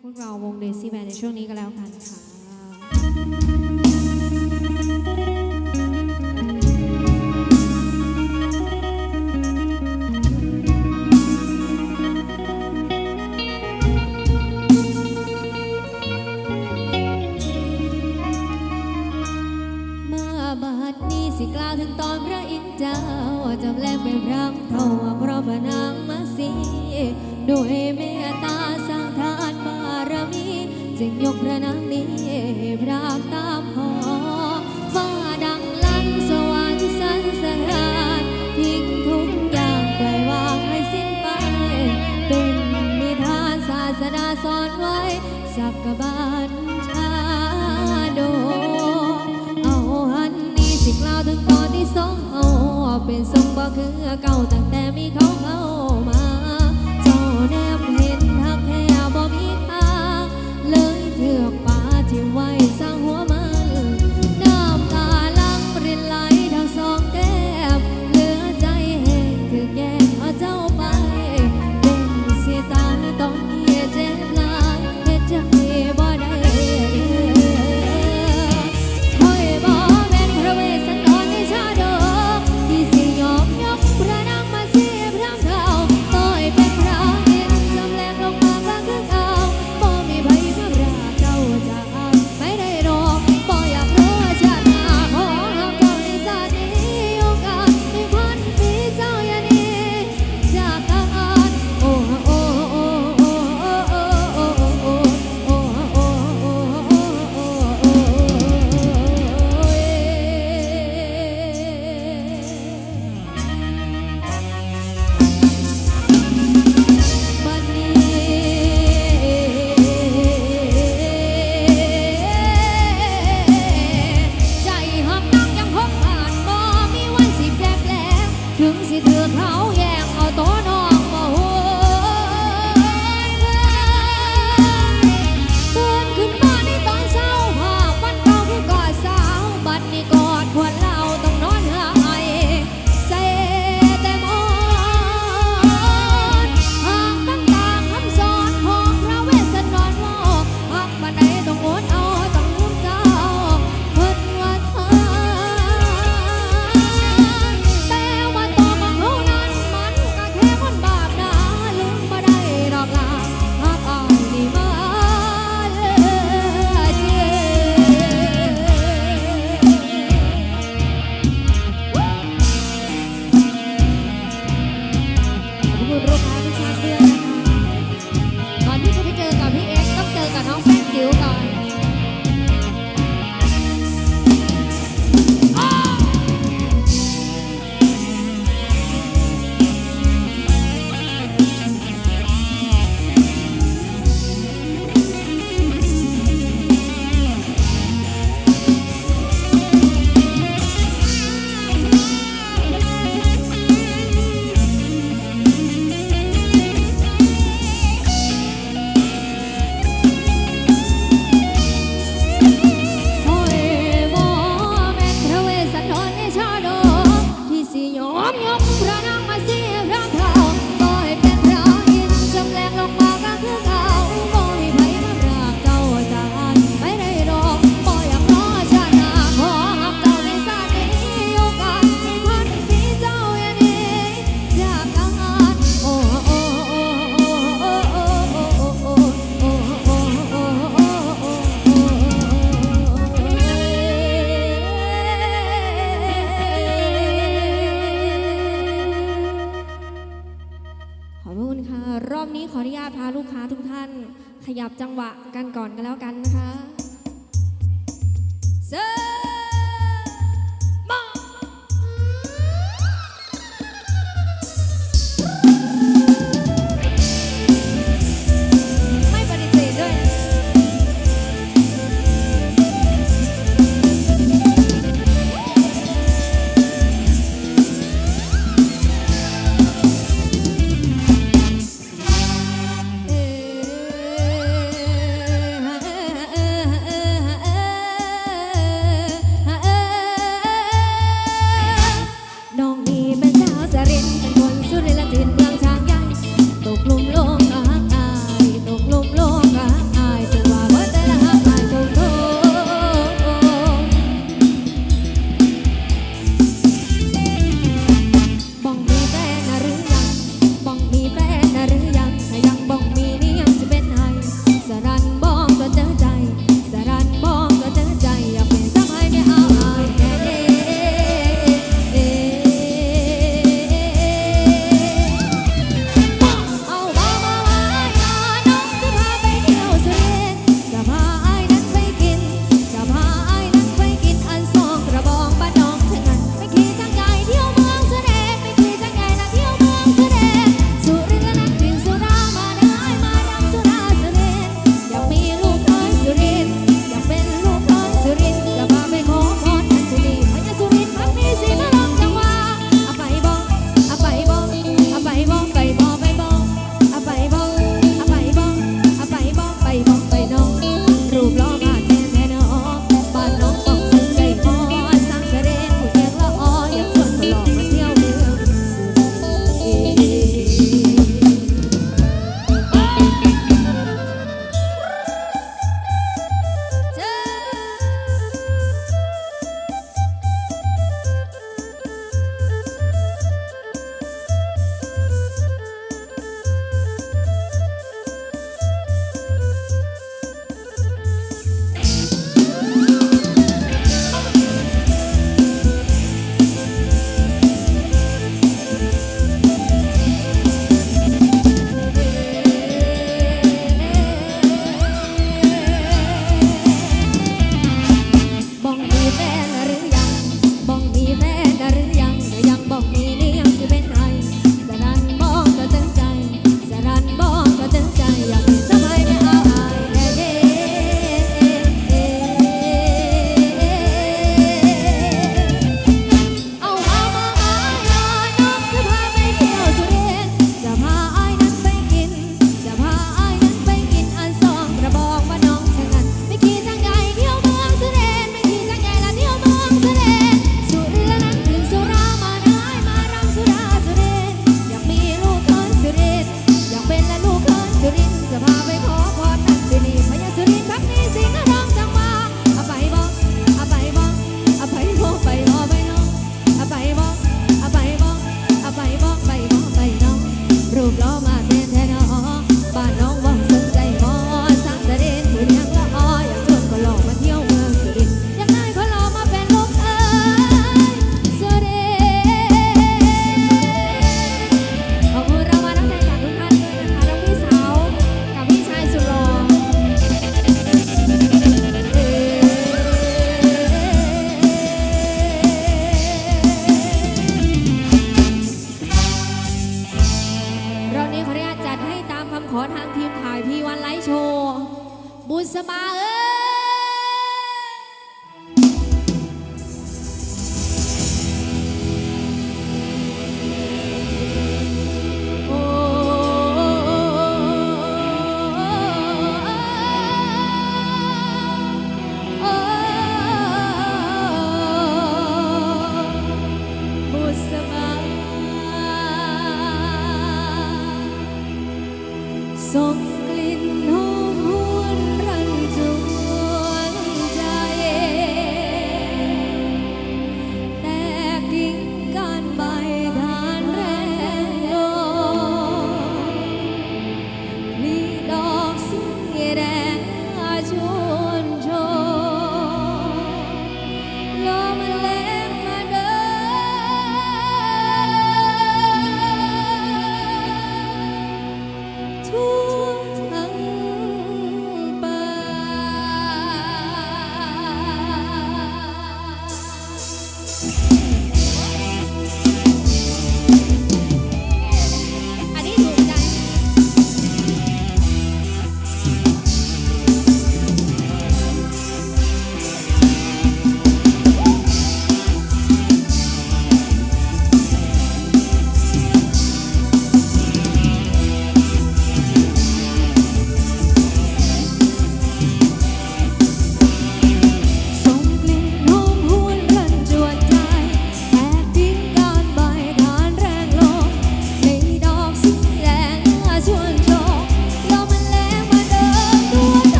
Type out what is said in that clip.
พวกเราวงเดซี่แมนในช่วงนี้ก็แล้วกันค่ะ จักกบานชาโด เอาหันนี่สิกล่าวถึงตอนที่สองเอาเป็นทรงบ่คือเก่าตั้งแต่มีเขาันนี้ขออนุญาตพาลูกค้าทุกท่าน ขยับจังหวะกันก่อนกันแล้วกันนะคะ